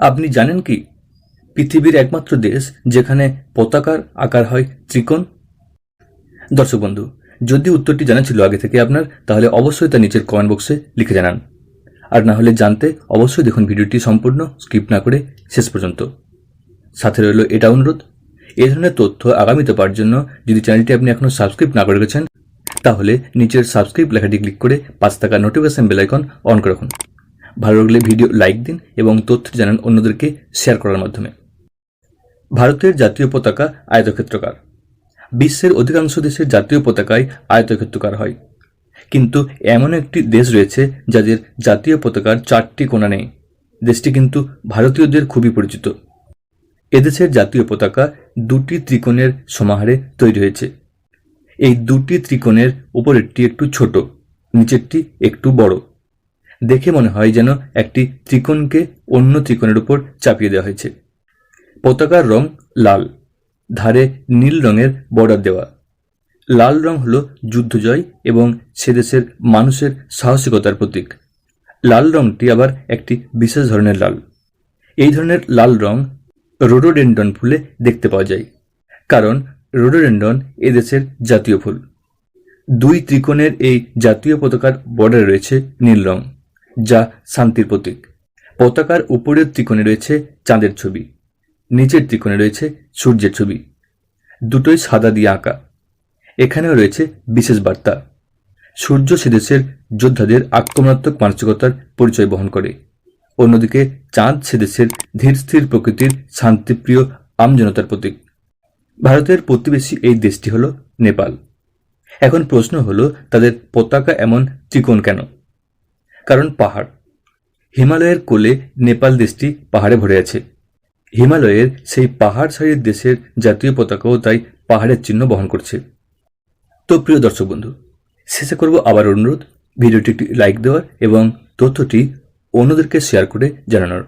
আপনি জানেন কি? পৃথিবীর একমাত্র দেশ যেখানে পতাকার আকার হয় ত্রিকোণ? দর্শক বন্ধু, যদি উত্তরটি জানা ছিল আগে থেকে আপনার, তাহলে অবশ্যই তা নিচের কমেন্ট বক্সে লিখে জানান। আর না হলে জানতে অবশ্যই দেখুন ভিডিওটি সম্পূর্ণ স্কিপ না করে শেষ পর্যন্ত। সাথে রইল এটা অনুরোধ এই ধরনের তথ্য আগামীতে পাওয়ার জন্য যদি চ্যানেলটি আপনি এখনও সাবস্ক্রাইব না করে গেছেন তাহলে নিচের সাবস্ক্রাইব লেখাটি ক্লিক করে পাঁচ টাকা নোটিফিকেশন বেলাইকন অন করে রাখুন। ভালো লাগলে ভিডিও লাইক দিন এবং তথ্য জানান অন্যদেরকে শেয়ার করার মাধ্যমে। ভারতের জাতীয় পতাকা আয়তক্ষেত্রকার। বিশ্বের অধিকাংশ দেশের জাতীয় পতাকায় আয়তক্ষেত্রকার হয়। কিন্তু এমন একটি দেশ রয়েছে যাদের জাতীয় পতাকার চারটি কোণা নেই। দেশটি কিন্তু ভারতীয়দের খুবই পরিচিত। এদেশের জাতীয় পতাকা দুটি ত্রিকোণের সমাহারে তৈরি হয়েছে। এই দুটি ত্রিকোণের উপরেরটি একটু ছোট, নিচেরটি একটু বড়। দেখে মনে হয় যেন একটি ত্রিকোণকে অন্য ত্রিকোণের উপর চাপিয়ে দেওয়া হয়েছে। পতাকার রং লাল, ধারে নীল রঙের বর্ডার দেওয়া। লাল রং হল যুদ্ধজয় এবং সে দেশের মানুষের সাহসিকতার প্রতীক। লাল রংটি আবার একটি বিশেষ ধরনের লাল। এই ধরনের লাল রং রোডোডেন্ডন ফুলে দেখতে পাওয়া যায়, কারণ রোডোডেন্ডন এদেশের জাতীয় ফুল। দুই ত্রিকোণের এই জাতীয় পতাকার বর্ডারে রয়েছে নীল রং। যা শান্তির প্রতীক। পতাকার উপরের ত্রিকোণে রয়েছে চাঁদের ছবি, নিচের ত্রিকোণে রয়েছে সূর্যের ছবি, দুটোই সাদা দিয়ে আঁকা। এখানেও রয়েছে বিশেষ বার্তা। সূর্য সেদেশের যোদ্ধাদের আক্রমণাত্মক মানসিকতার পরিচয় বহন করে। অন্যদিকে চাঁদ সেদেশের ধীরস্থির প্রকৃতির শান্তিপ্রিয় আমজনতার প্রতীক। ভারতের প্রতিবেশী এই দেশটি হল নেপাল। এখন প্রশ্ন হলো, তাদের পতাকা এমন ত্রিকোণ কেন? কারণ পাহাড়। হিমালয়ের কোলে নেপাল দেশটি পাহাড়ে ভরে আছে। হিমালয়ের সেই পাহাড় সারির দেশের জাতীয় পতাকাও তাই পাহাড়ের চিহ্ন বহন করছে। তো প্রিয় দর্শক বন্ধু, শেষে করব আবার অনুরোধ। ভিডিওটি একটি লাইক দেওয়ার এবং তথ্যটি অন্যদেরকে শেয়ার করে জানানোর।